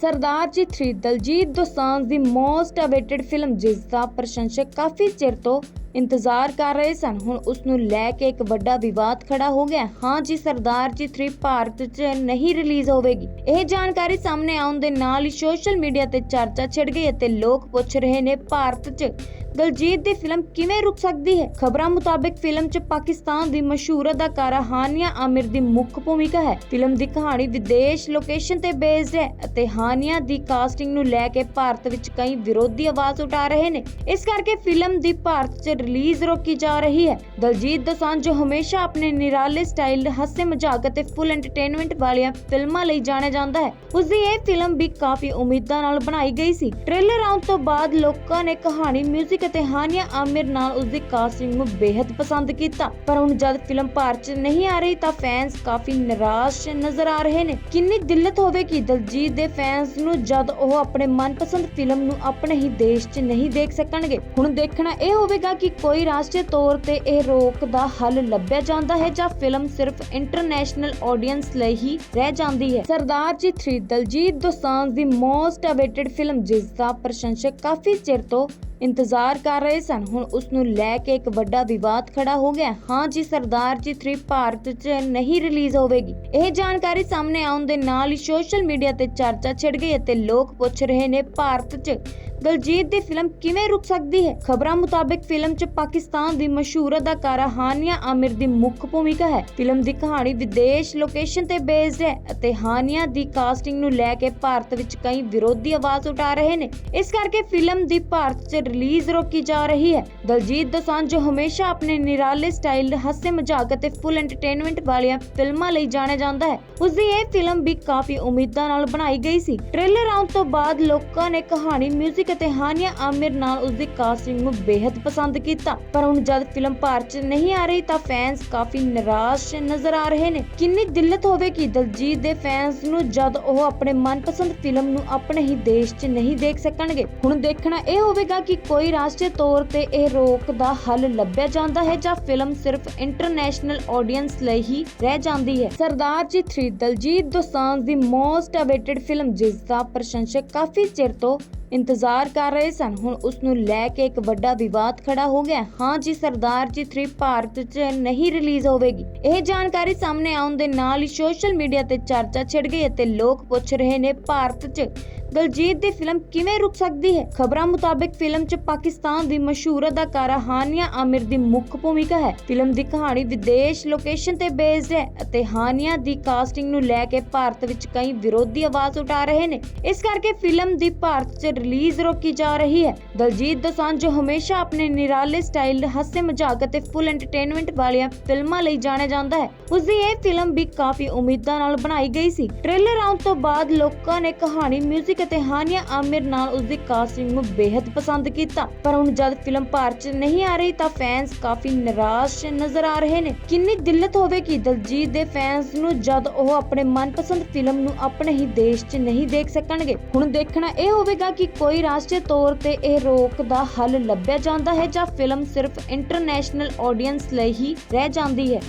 ਸਰਦਾਰ ਜੀ 3 ਦਲਜੀਤ ਦੋਸਾਂਝ ਦੀ most awaited film, ਜਿਸ ਦਾ ਪ੍ਰਸ਼ੰਸਕ ਕਾਫੀ ਚਿਰ ਤੋਂ ਇੰਤਜ਼ਾਰ ਕਰ ਰਹੇ ਸਨ, ਹੁਣ ਉਸ ਨੂੰ ਲੈ ਕੇ ਇੱਕ ਵੱਡਾ ਵਿਵਾਦ ਖੜਾ ਹੋ ਗਿਆ ਹੈ। ਹਾਂ ਜੀ, ਸਰਦਾਰ ਜੀ 3 ਭਾਰਤ 'ਚ ਨਹੀਂ ਰਿਲੀਜ਼ ਹੋਵੇਗੀ ਇਹ ਜਾਣਕਾਰੀ ਸਾਹਮਣੇ ਆਉਣ ਦੇ ਨਾਲ ਹੀ ਸੋਸ਼ਲ ਮੀਡੀਆ ਤੇ ਚਰਚਾ ਛਿੜ ਗਈ ਅਤੇ ਲੋਕ ਪੁੱਛ ਰਹੇ ਨੇ ਭਾਰਤ 'ਚ ਦਲਜੀਤ ਦੀ ਫਿਲਮ ਕਿਵੇਂ ਰੁਕ ਸਕਦੀ ਹੈ? ਖਬਰਾਂ ਮੁਤਾਬਕ ਫਿਲਮ 'ਚ ਪਾਕਿਸਤਾਨ ਦੀ ਮਸ਼ਹੂਰ ਅਦਾਕਾਰਾ ਹਾਨੀਆ ਆਮਿਰ ਦੀ ਮੁੱਖ ਭੂਮਿਕਾ ਹੈ। ਫਿਲਮ ਦੀ ਕਹਾਣੀ ਵਿਦੇਸ਼ ਲੋਕੇਸ਼ਨ ਤੇ ਬੇਸਡ ਹੈ ਅਤੇ ਹਾਨੀਆ ਦੀ ਕਾਸਟਿੰਗ ਨੂੰ ਲੈ ਕੇ ਭਾਰਤ ਵਿੱਚ ਕਈ ਵਿਰੋਧੀ ਆਵਾਜ਼ ਉਠਾ ਰਹੇ ਨੇ। ਇਸ ਕਰਕੇ ਫਿਲਮ ਦੀ ਭਾਰਤ 'ਚ ਰਿਲੀਜ਼ ਰੋਕੀ ਜਾ ਰਹੀ ਹੈ। ਦਲਜੀਤ ਦੋਸਾਂਝ ਜੋ ਹਮੇਸ਼ਾ ਆਪਣੇ ਨਿਰਾਲੇ ਸਟਾਈਲ ਹਾਸੇ ਮਜ਼ਾਕ ਅਤੇ ਫੁੱਲ ਐਂਟਰਟੇਨਮੈਂਟ ਵਾਲੀਆਂ ਫਿਲਮਾਂ ਲਈ ਜਾਣਿਆ ਜਾਂਦਾ ਹੈ। ਉਸ ਦੀ ਇਹ ਫਿਲਮ ਵੀ ਕਾਫੀ ਉਮੀਦਾਂ ਨਾਲ ਬਣਾਈ ਗਈ ਸੀ। ਟ੍ਰੇਲਰ ਆਉਣ ਤੋਂ ਬਾਅਦ ਲੋਕਾਂ ਨੇ ਕਹਾਣੀ ਮਿਊਜ਼ਿਕ ਤੇਹਾਨੀਆ ਆਮਿਰ ਨਾਲ ਉਸਦੀ ਕਾਸਟਿੰਗ ਨੂੰ ਬੇहद ਪਸੰਦ ਕੀਤਾ। ਪਰ ਹੁਣ ਜਦ ਫਿਲਮ ਭਾਰਤ ਨਹੀਂ ਆ ਰਹੀ ਤਾਂ ਫੈਨਸ ਕਾਫੀ ਨਿਰਾਸ਼ ਨਜ਼ਰ ਆ ਰਹੇ ਨੇ। ਕਿੰਨੀ ਦਿੱਲਤ ਹੋਵੇਗੀ ਦਲਜੀਤ ਦੇ ਫੈਨਸ ਨੂੰ ਜਦ ਉਹ ਆਪਣੇ ਮਨਪਸੰਦ ਫਿਲਮ ਨੂੰ ਆਪਣੇ ਹੀ ਦੇਸ਼ 'ਚ ਨਹੀਂ ਦੇਖ ਸਕਣਗੇ? ਹੁਣ ਦੇਖਣਾ ਇਹ ਹੋਵੇਗਾ ਕਿ ਕੋਈ ਰਾਸ਼ਟਰੀ ਤੌਰ ਤੇ ਇਹ ਰੋਕ ਦਾ ਹੱਲ ਲੱਭਿਆ ਜਾਂਦਾ ਹੈ ਜਾਂ ਫਿਲਮ ਸਿਰਫ ਇੰਟਰਨੈਸ਼ਨਲ ਆਡੀਅנס ਲਈ ਹੀ ਰਹਿ ਜਾਂਦੀ ਹੈ। ਸਰਦਾਰ ਜੀ 3 ਦਲਜੀਤ ਦੋਸਾਂਝ ਦੀ ਮੋਸਟ ਅਵੇਟਡ ਫਿਲਮ ਜਿਸ ਦਾ ਪ੍ਰਸ਼ੰਸਕ ਕਾਫੀ ਚਿਰ ਤੋਂ ਇੰਤਜ਼ਾਰ ਕਰ ਰਹੇ ਸਨ ਹੁਣ ਉਸ ਨੂੰ ਲੈ ਕੇ ਇੱਕ ਵੱਡਾ ਵਿਵਾਦ ਖੜਾ ਹੋ ਗਿਆ ਹੈ। ਹਾਂ ਜੀ, ਸਰਦਾਰ ਜੀ 3 ਭਾਰਤ 'ਚ ਨਹੀਂ ਰਿਲੀਜ਼ ਹੋਵੇਗੀ ਇਹ ਜਾਣਕਾਰੀ ਸਾਹਮਣੇ ਆਉਣ ਦੇ ਨਾਲ ਹੀ ਸੋਸ਼ਲ ਮੀਡੀਆ ਤੇ ਚਰਚਾ ਛਿੜ ਗਈ ਅਤੇ ਲੋਕ ਪੁੱਛ ਰਹੇ ਨੇ ਭਾਰਤ 'ਚ ਦਲਜੀਤ ਦੀ ਫਿਲਮ ਕਿਵੇਂ ਰੁਕ ਸਕਦੀ ਹੈ? ਖਬਰਾਂ ਮੁਤਾਬਕ ਫਿਲਮ 'ਚ ਪਾਕਿਸਤਾਨ ਦੀ ਮਸ਼ਹੂਰ ਅਦਾਕਾਰਾ ਹਾਨੀਆ ਆਮਿਰ ਦੀ ਮੁੱਖ ਭੂਮਿਕਾ ਹੈ। ਫਿਲਮ ਦੀ ਕਹਾਣੀ ਵਿਦੇਸ਼ ਲੋਕੇਸ਼ਨ ਤੇ ਬੇਸਡ ਹੈ ਅਤੇ ਹਾਨੀਆ ਦੀ ਕਾਸਟਿੰਗ ਨੂੰ ਲੈ ਕੇ ਭਾਰਤ ਵਿੱਚ ਕਈ ਵਿਰੋਧੀ ਆਵਾਜ਼ ਉਠਾ ਰਹੇ ਨੇ। ਇਸ ਕਰਕੇ ਫਿਲਮ ਦੀ ਭਾਰਤ 'ਚ ਰਿਲੀਜ਼ ਰੋਕੀ ਜਾ ਰਹੀ ਹੈ। ਦਲਜੀਤ ਦੋਸਾਂਝ ਜੋ ਹਮੇਸ਼ਾ ਆਪਣੇ ਨਿਰਾਲੇ ਸਟਾਈਲ ਹਾਸੇ ਮਜ਼ਾਕ ਅਤੇ ਫੁੱਲ ਐਂਟਰਟੇਨਮੈਂਟ ਵਾਲੀਆਂ ਫਿਲਮਾਂ ਲਈ ਜਾਣਿਆ ਜਾਂਦਾ ਹੈ, ਉਸ ਦੀ ਇਹ ਫਿਲਮ ਵੀ ਕਾਫੀ ਉਮੀਦਾਂ ਨਾਲ ਬਣਾਈ ਗਈ ਸੀ। ਟ੍ਰੇਲਰ ਆਉਣ ਤੋਂ ਬਾਅਦ ਲੋਕਾਂ ਨੇ ਕਹਾਣੀ ਮਿਊਜ਼ਿਕ ਮਲਿਕ ਅਤੇ ਹਾਨੀਆ ਆਮਿਰ ਨਾਲ ਉਸਦੀ ਕਾਸਟਿੰਗ ਨੂੰ ਬੇहद ਪਸੰਦ ਕੀਤਾ। ਪਰ ਹੁਣ ਜਦ ਫਿਲਮ ਭਾਰਤ 'ਚ ਨਹੀਂ ਆ ਰਹੀ ਤਾਂ ਫੈਨਸ ਕਾਫੀ ਨਿਰਾਸ਼ ਨਜ਼ਰ ਆ ਰਹੇ ਨੇ। ਕਿੰਨੀ ਦਿੱਲਤ ਹੋਵੇਗੀ ਦਲਜੀਤ ਦੇ ਫੈਨਸ ਨੂੰ ਜਦ ਉਹ ਆਪਣੇ ਮਨਪਸੰਦ ਫਿਲਮ ਨੂੰ ਆਪਣੇ ਹੀ ਦੇਸ਼ 'ਚ ਨਹੀਂ ਦੇਖ ਸਕਣਗੇ? ਹੁਣ ਦੇਖਣਾ ਇਹ ਹੋਵੇਗਾ ਕਿ ਕੋਈ ਰਾਸ਼ਟਰੀ ਤੌਰ ਤੇ ਇਹ ਰੋਕ ਦਾ ਹੱਲ ਲੱਭਿਆ ਜਾਂਦਾ ਹੈ ਜਾਂ ਫਿਲਮ ਸਿਰਫ ਇੰਟਰਨੈਸ਼ਨਲ ਆਡੀਅנס ਲਈ ਹੀ ਰਹਿ ਜਾਂਦੀ ਹੈ। ਸਰਦਾਰ ਜੀ 3 ਦਲਜੀਤ ਦੋਸਾਂਝ ਦੀ ਮੋਸਟ ਅਵੇਟਡ ਫਿਲਮ ਜਿਸ ਦਾ ਪ੍ਰਸ਼ੰਸਕ ਕਾਫੀ ਚਿਰ ਤੋਂ ਇੰਤਜ਼ਾਰ ਕਰ ਰਹੇ ਸਨ ਹੁਣ ਉਸ ਨੂੰ ਲੈ ਕੇ ਇੱਕ ਵੱਡਾ ਵਿਵਾਦ ਖੜਾ ਹੋ ਗਿਆ ਹੈ। ਹਾਂ ਜੀ, ਸਰਦਾਰ ਜੀ 3 ਭਾਰਤ 'ਚ ਨਹੀਂ ਰਿਲੀਜ਼ ਹੋਵੇਗੀ ਇਹ ਜਾਣਕਾਰੀ ਸਾਹਮਣੇ ਆਉਣ ਦੇ ਨਾਲ ਹੀ ਸੋਸ਼ਲ ਮੀਡੀਆ ਤੇ ਚਰਚਾ ਛਿੜ ਗਈ ਅਤੇ ਲੋਕ ਪੁੱਛ ਰਹੇ ਨੇ ਭਾਰਤ 'ਚ ਦਲਜੀਤ ਦੀ ਫਿਲਮ ਕਿਵੇਂ ਰੁਕ ਸਕਦੀ ਹੈ? ਖਬਰਾਂ ਮੁਤਾਬਕ ਫਿਲਮ 'ਚ ਪਾਕਿਸਤਾਨ ਦੀ ਮਸ਼ਹੂਰ ਅਦਾਕਾਰਾ ਹਾਨੀਆ ਆਮਿਰ ਦੀ ਮੁੱਖ ਭੂਮਿਕਾ ਹੈ। ਫਿਲਮ ਦੀ ਕਹਾਣੀ ਵਿਦੇਸ਼ ਲੋਕੇਸ਼ਨ ਤੇ ਬੇਸਡ ਹੈ ਅਤੇ ਹਾਨੀਆ ਦੀ ਕਾਸਟਿੰਗ ਨੂੰ ਲੈ ਕੇ ਭਾਰਤ ਵਿੱਚ ਕਈ ਵਿਰੋਧੀ ਆਵਾਜ਼ ਉਠਾ ਰਹੇ ਨੇ। ਇਸ ਕਰਕੇ ਫਿਲਮ ਦੀ ਭਾਰਤ 'ਚ ਰਿਲੀਜ਼ ਰੋਕੀ ਜਾ ਰਹੀ ਹੈ। ਦਲਜੀਤ ਦੋਸਾਂਝ ਜੋ ਹਮੇਸ਼ਾ ਆਪਣੇ ਨਿਰਾਲੇ ਸਟਾਈਲ ਹਾਸੇ ਮਜ਼ਾਕ ਅਤੇ ਫੁੱਲ ਐਂਟਰਟੇਨਮੈਂਟ ਵਾਲੀਆਂ ਫਿਲਮਾਂ ਲਈ ਜਾਣਿਆ ਜਾਂਦਾ ਹੈ। ਉਸ ਦੀ ਇਹ ਫਿਲਮ ਵੀ ਕਾਫੀ ਉਮੀਦਾਂ ਨਾਲ ਬਣਾਈ ਗਈ ਸੀ। ਟ੍ਰੇਲਰ ਆਉਣ ਤੋਂ ਬਾਅਦ ਲੋਕਾਂ ਨੇ ਕਹਾਣੀ ਮਿਊਜ਼ਿਕ ਮਲਿਕ ਅਤੇ ਹਾਨੀਆ ਆਮਿਰ ਨਾਲ ਉਸ ਦੀ ਕਾਸਟਿੰਗ ਨੂੰ ਬੇहद ਪਸੰਦ ਕੀਤਾ। ਪਰ ਹੁਣ ਜਦ ਫਿਲਮ ਭਾਰਤ 'ਚ ਨਹੀਂ ਆ ਰਹੀ ਤਾਂ ਫੈਨਸ ਕਾਫੀ ਨਿਰਾਸ਼ ਨਜ਼ਰ ਆ ਰਹੇ ਨੇ। ਕਿੰਨੀ ਦਿੱਲਤ ਹੋਵੇਗੀ ਦਲਜੀਤ ਦੇ ਫੈਨਸ ਨੂੰ ਜਦ ਉਹ ਆਪਣੇ ਮਨਪਸੰਦ ਫਿਲਮ ਨੂੰ ਆਪਣੇ ਹੀ ਦੇਸ਼ 'ਚ ਨਹੀਂ ਦੇਖ ਸਕਣਗੇ, ਹੁਣ ਦੇਖਣਾ ਇਹ ਹੋਵੇਗਾ ਕਿ ਕੋਈ ਰਾਸ਼ਟਰੀ ਤੌਰ ਤੇ ਇਹ ਰੋਕ ਦਾ ਹੱਲ ਲੱਭਿਆ ਜਾਂਦਾ ਹੈ ਜਾਂ ਫਿਲਮ ਸਿਰਫ ਇੰਟਰਨੈਸ਼ਨਲ ਆਡੀਅנס ਲਈ ਹੀ ਰਹਿ ਜਾਂਦੀ ਹੈ।